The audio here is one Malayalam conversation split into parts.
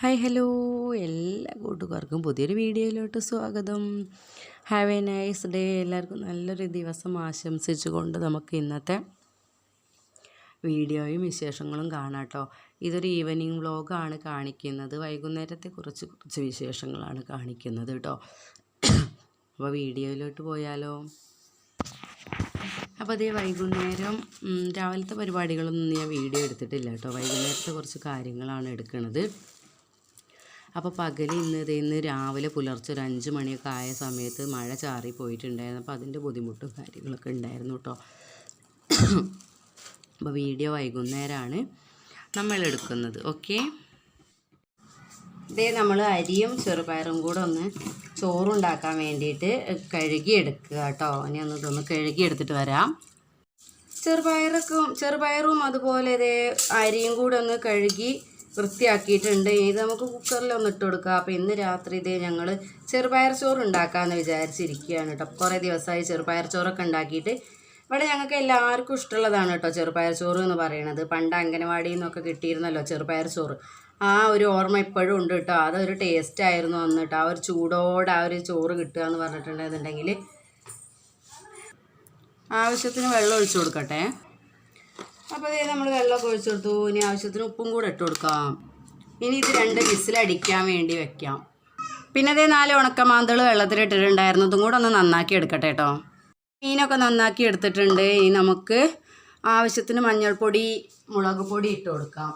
Hi hello. എല്ലാ കൂട്ടുകാർക്കും പുതിയൊരു വീഡിയോയിലോട്ട് സ്വാഗതം. ഹാവ് എ നൈസ് ഡേ എല്ലാവർക്കും നല്ലൊരു ദിവസം ആശംസിച്ചുകൊണ്ട് നമുക്ക് ഇന്നത്തെ വീഡിയോയും വിശേഷങ്ങളും കാണാം കേട്ടോ. ഇതൊരു ഈവനിങ് വ്ളോഗാണ് കാണിക്കുന്നത്. വൈകുന്നേരത്തെ കുറച്ച് കുറച്ച് വിശേഷങ്ങളാണ് കാണിക്കുന്നത് കേട്ടോ. അപ്പോൾ വീഡിയോയിലോട്ട് പോയാലോ? അപ്പോൾ അതേ വൈകുന്നേരം രാവിലത്തെ പരിപാടികളൊന്നും ഞാൻ വീഡിയോ എടുത്തിട്ടില്ല കേട്ടോ. വൈകുന്നേരത്തെ കുറച്ച് കാര്യങ്ങളാണ് എടുക്കുന്നത് അപ്പോൾ പകൽ ഇന്ന് ഇന്ന് രാവിലെ പുലർച്ചെ ഒരു അഞ്ച് മണിയൊക്കെ ആയ സമയത്ത് മഴ ചാറി പോയിട്ടുണ്ടായിരുന്നു. അപ്പോൾ അതിന്റെ ബുദ്ധിമുട്ടും കാര്യങ്ങളൊക്കെ ഉണ്ടായിരുന്നു കേട്ടോ അപ്പോൾ വീഡിയോ വൈകുന്നേരമാണ് നമ്മൾ എടുക്കുന്നത്. ഓക്കെ? ഇതേ നമ്മൾ അരിയും ചെറുപയറും കൂടെ ഒന്ന് ചോറുണ്ടാക്കാൻ വേണ്ടിയിട്ട് കഴുകിയെടുക്കുക കേട്ടോ ഇനി ഒന്ന് ഇതൊന്ന് കഴുകിയെടുത്തിട്ട് വരാം. ചെറുപയറൊക്കെ ചെറുപയറും അതുപോലെ ഇതേ അരിയും കൂടെ ഒന്ന് കഴുകി വൃത്തിയാക്കിയിട്ടുണ്ട്. ഇത് നമുക്ക് കുക്കറിൽ ഒന്ന് ഇട്ട് കൊടുക്കാം. അപ്പോൾ ഇന്ന് രാത്രി ഇതേ ഞങ്ങൾ ചെറുപയർ ചോറ് ഉണ്ടാക്കാമെന്ന് വിചാരിച്ചിരിക്കുകയാണ് കേട്ടോ. കുറേ ദിവസമായി ചെറുപയർ ചോറൊക്കെ ഉണ്ടാക്കിയിട്ട്. ഇവിടെ ഞങ്ങൾക്ക് എല്ലാവർക്കും ഇഷ്ടമുള്ളതാണ് കേട്ടോ ചെറുപയർ ചോറ് എന്ന് പറയുന്നത് പണ്ട് അംഗനവാടിയിൽ നിന്നൊക്കെ കിട്ടിയിരുന്നല്ലോ ചെറുപയർ ചോറ്. ആ ഒരു ഓർമ്മ ഇപ്പോഴും ഉണ്ട് കേട്ടോ. അതൊരു ടേസ്റ്റ് ആയിരുന്നു അന്ന് കേട്ടോ. ആ ഒരു ചൂടോടെ ആ ഒരു ചോറ് കിട്ടുക എന്ന് പറഞ്ഞിട്ടുണ്ടെന്നുണ്ടെങ്കിൽ ആവശ്യത്തിന് വെള്ളം ഒഴിച്ചു കൊടുക്കട്ടെ. അപ്പോൾ ഇത് നമ്മൾ വെള്ളമൊക്കെ ഒഴിച്ചു കൊടുത്തു. ഇനി ആവശ്യത്തിന് ഉപ്പും കൂടെ ഇട്ട് കൊടുക്കാം. ഇനി ഇത് രണ്ട് വിസിലടിക്കാൻ വേണ്ടി വെക്കാം. പിന്നെ അതേ നാല് ഉണക്കമാന്തൾ വെള്ളത്തിലിട്ടിട്ടുണ്ടായിരുന്നു അതും കൂടെ ഒന്ന് നന്നാക്കി എടുക്കട്ടെ കേട്ടോ. മീനൊക്കെ നന്നാക്കി എടുത്തിട്ടുണ്ട്. ഇനി നമുക്ക് ആവശ്യത്തിന് മഞ്ഞൾപ്പൊടി മുളക് പൊടി ഇട്ട് കൊടുക്കാം.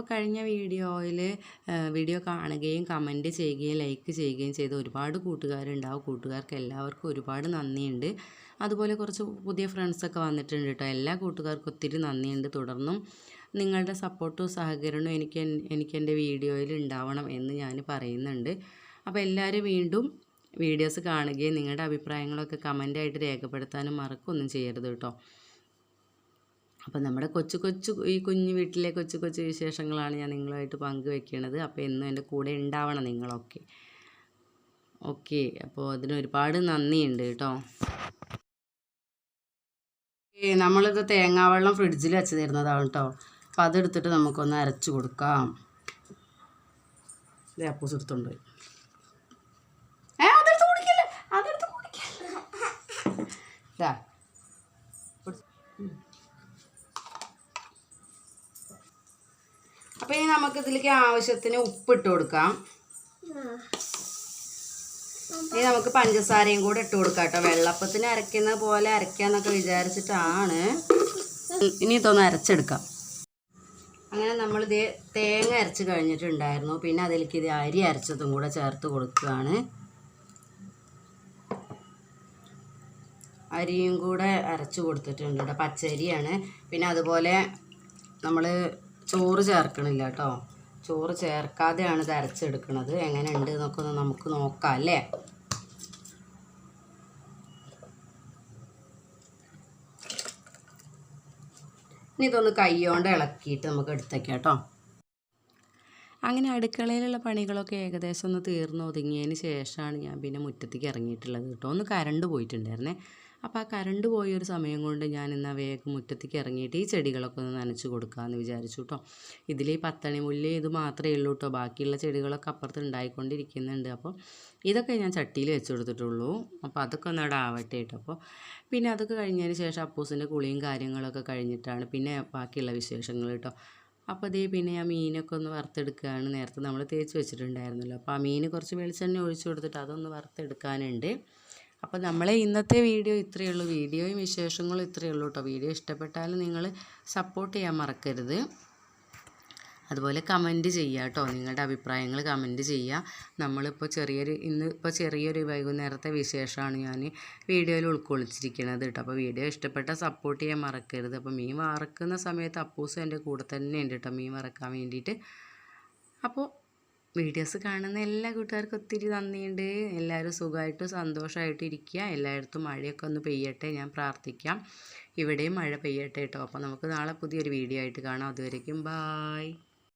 അപ്പോൾ കഴിഞ്ഞ വീഡിയോയിൽ വീഡിയോ കാണുകയും കമന്റ് ചെയ്യുകയും ലൈക്ക് ചെയ്യുകയും ചെയ്ത ഒരുപാട് കൂട്ടുകാരുണ്ടാവും കൂട്ടുകാർക്ക് എല്ലാവർക്കും ഒരുപാട് നന്ദിയുണ്ട്. അതുപോലെ കുറച്ച് പുതിയ ഫ്രണ്ട്സൊക്കെ വന്നിട്ടുണ്ട് കേട്ടോ എല്ലാ കൂട്ടുകാർക്കും ഒത്തിരി നന്ദിയുണ്ട്. തുടർന്നും നിങ്ങളുടെ സപ്പോർട്ടും സഹകരണവും എനിക്ക് എനിക്ക് എന്റെ വീഡിയോയിൽ ഉണ്ടാവണം എന്ന് ഞാൻ പറയുന്നുണ്ട്. അപ്പോൾ എല്ലാവരും വീണ്ടും വീഡിയോസ് കാണുകയും നിങ്ങളുടെ അഭിപ്രായങ്ങളൊക്കെ കമന്റായിട്ട് രേഖപ്പെടുത്താനും മറക്കൊന്നും ചെയ്യരുത് കേട്ടോ അപ്പം നമ്മുടെ കൊച്ചു കൊച്ചു ഈ കുഞ്ഞു വീട്ടിലെ കൊച്ചു കൊച്ചു വിശേഷങ്ങളാണ് ഞാൻ നിങ്ങളുമായിട്ട് പങ്കുവെക്കുന്നത് അപ്പോൾ എന്നും എന്റെ കൂടെ ഉണ്ടാവണം നിങ്ങളൊക്കെ. ഓക്കെ അപ്പോൾ അതിന് ഒരുപാട് നന്ദിയുണ്ട് കേട്ടോ. നമ്മളിത് തേങ്ങാവെള്ളം ഫ്രിഡ്ജിൽ വെച്ച് തരുന്നതാണ് കേട്ടോ. അപ്പോൾ അതെടുത്തിട്ട് നമുക്കൊന്ന് അരച്ച് കൊടുക്കാം. അപ്പൂസ് എടുത്തോണ്ട് ഏ അതെടുത്ത് കുടിക്കല്ലേ? അതെടുത്ത് കുടിക്കല്ലേ? ഇതാ അപ്പോൾ ഇനി നമുക്ക് ഇതിലേക്ക് ആവശ്യത്തിന് ഉപ്പിട്ട് കൊടുക്കാം. ഇനി നമുക്ക് പഞ്ചസാരയും കൂടെ ഇട്ട് കൊടുക്കാം കേട്ടോ. വെള്ളപ്പത്തിന് അരയ്ക്കുന്ന പോലെ അരയ്ക്കാന്നൊക്കെ വിചാരിച്ചിട്ടാണ്. ഇനി ഇതൊന്ന് അരച്ചെടുക്കാം. അങ്ങനെ നമ്മൾ ഇത് തേങ്ങ അരച്ച് കഴിഞ്ഞിട്ടുണ്ടായിരുന്നു. പിന്നെ അതിലേക്ക് ഇത് അരി അരച്ചതും കൂടെ ചേർത്ത് കൊടുക്കുകയാണ്. അരിയും കൂടെ അരച്ച് കൊടുത്തിട്ടുണ്ട് പച്ചരിയാണ്. പിന്നെ അതുപോലെ നമ്മൾ ചോറ് ചേർക്കണില്ല കേട്ടോ ചോറ് ചേർക്കാതെയാണ് ഇത് അരച്ചെടുക്കുന്നത് എങ്ങനെയുണ്ട് എന്നൊക്കെ ഒന്ന് നമുക്ക് നോക്കാം അല്ലേ? ഇനി ഇതൊന്ന് കൈകൊണ്ട് ഇളക്കിയിട്ട് നമുക്ക് എടുത്തേക്കാം കേട്ടോ അങ്ങനെ അടുക്കളയിലുള്ള പണികളൊക്കെ ഏകദേശം ഒന്ന് തീർന്നു ഒതുങ്ങിയതിന് ശേഷമാണ് ഞാൻ പിന്നെ മുറ്റത്തേക്ക് ഇറങ്ങിയിട്ടുള്ളത് കേട്ടോ ഒന്ന് കരണ്ട് പോയിട്ടുണ്ടായിരുന്നേ. അപ്പോൾ ആ കറണ്ട് പോയൊരു സമയം കൊണ്ട് ഞാൻ എന്നാൽ വേഗം മുറ്റത്തേക്ക് ഇറങ്ങിയിട്ട് ഈ ചെടികളൊക്കെ ഒന്ന് നനച്ച് കൊടുക്കാമെന്ന് വിചാരിച്ചു കേട്ടോ ഇതിൽ ഈ പത്തണി മുല്ല ഇത് മാത്രമേ ഉള്ളൂ കേട്ടോ ബാക്കിയുള്ള ചെടികളൊക്കെ അപ്പുറത്ത് ഉണ്ടായിക്കൊണ്ടിരിക്കുന്നുണ്ട്. അപ്പോൾ ഇതൊക്കെ ഞാൻ ചട്ടിയിൽ വെച്ച് കൊടുത്തിട്ടുള്ളൂ. അപ്പോൾ അതൊക്കെ ഒന്ന് അവിടെ ആവട്ടെ കേട്ടോ അപ്പോൾ പിന്നെ അതൊക്കെ കഴിഞ്ഞതിന് ശേഷം അപ്പൂസിന്റെ കുളിയും കാര്യങ്ങളൊക്കെ കഴിഞ്ഞിട്ടാണ് പിന്നെ ബാക്കിയുള്ള വിശേഷങ്ങൾ കേട്ടോ അപ്പോൾ അതേ പിന്നെ ആ മീനൊക്കെ ഒന്ന് വറുത്തെടുക്കുകയാണ് നേരത്തെ നമ്മൾ തേച്ച് വെച്ചിട്ടുണ്ടായിരുന്നല്ലോ. അപ്പോൾ ആ മീൻ കുറച്ച് വെളിച്ചെണ്ണ ഒഴിച്ചു കൊടുത്തിട്ട് അതൊന്ന് വറുത്തെടുക്കാനുണ്ട്. അപ്പോൾ നമ്മളെ ഇന്നത്തെ വീഡിയോ ഇത്രയേ ഉള്ളൂ. വീഡിയോയും വിശേഷങ്ങളും ഇത്രയേ ഉള്ളൂ കേട്ടോ വീഡിയോ ഇഷ്ടപ്പെട്ടാൽ നിങ്ങൾ സപ്പോർട്ട് ചെയ്യാൻ മറക്കരുത്. അതുപോലെ കമന്റ് ചെയ്യുക കേട്ടോ നിങ്ങളുടെ അഭിപ്രായങ്ങൾ കമന്റ് ചെയ്യുക നമ്മളിപ്പോൾ ചെറിയൊരു ഇന്ന് ഇപ്പോൾ ചെറിയൊരു വൈകുന്നേരത്തെ വിശേഷമാണ് ഞാൻ വീഡിയോയിൽ ഉൾക്കൊള്ളിച്ചിരിക്കുന്നത് കേട്ടോ അപ്പോൾ വീഡിയോ ഇഷ്ടപ്പെട്ട സപ്പോർട്ട് ചെയ്യാൻ മറക്കരുത്. അപ്പോൾ മീൻ വറക്കുന്ന സമയത്ത് അപ്പൂസും എന്റെ കൂടെ തന്നെ ഉണ്ട് കേട്ടോ മീൻ വറക്കാൻ വേണ്ടിയിട്ട്. അപ്പോൾ വീഡിയോസ് കാണുന്ന എല്ലാ കൂട്ടുകാർക്കും ഒത്തിരി നന്ദിയുണ്ട്. എല്ലാവരും സുഖമായിട്ടും സന്തോഷമായിട്ടും ഇരിക്കുക. എല്ലായിടത്തും മഴയൊക്കെ ഒന്ന് പെയ്യട്ടെ. ഞാൻ പ്രാർത്ഥിക്കാം. ഇവിടെയും മഴ പെയ്യട്ടെ കേട്ടോ. അപ്പോൾ നമുക്ക് നാളെ പുതിയൊരു വീഡിയോ ആയിട്ട് കാണാം. അതുവരേക്കും ബായ്